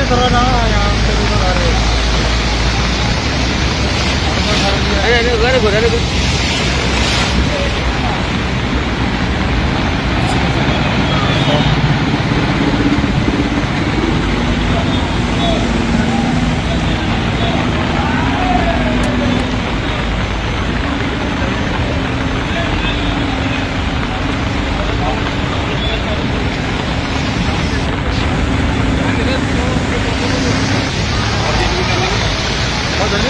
धीरे चला ना यहाँ पे भी बता रहे अरे अरे घर घुरा नहीं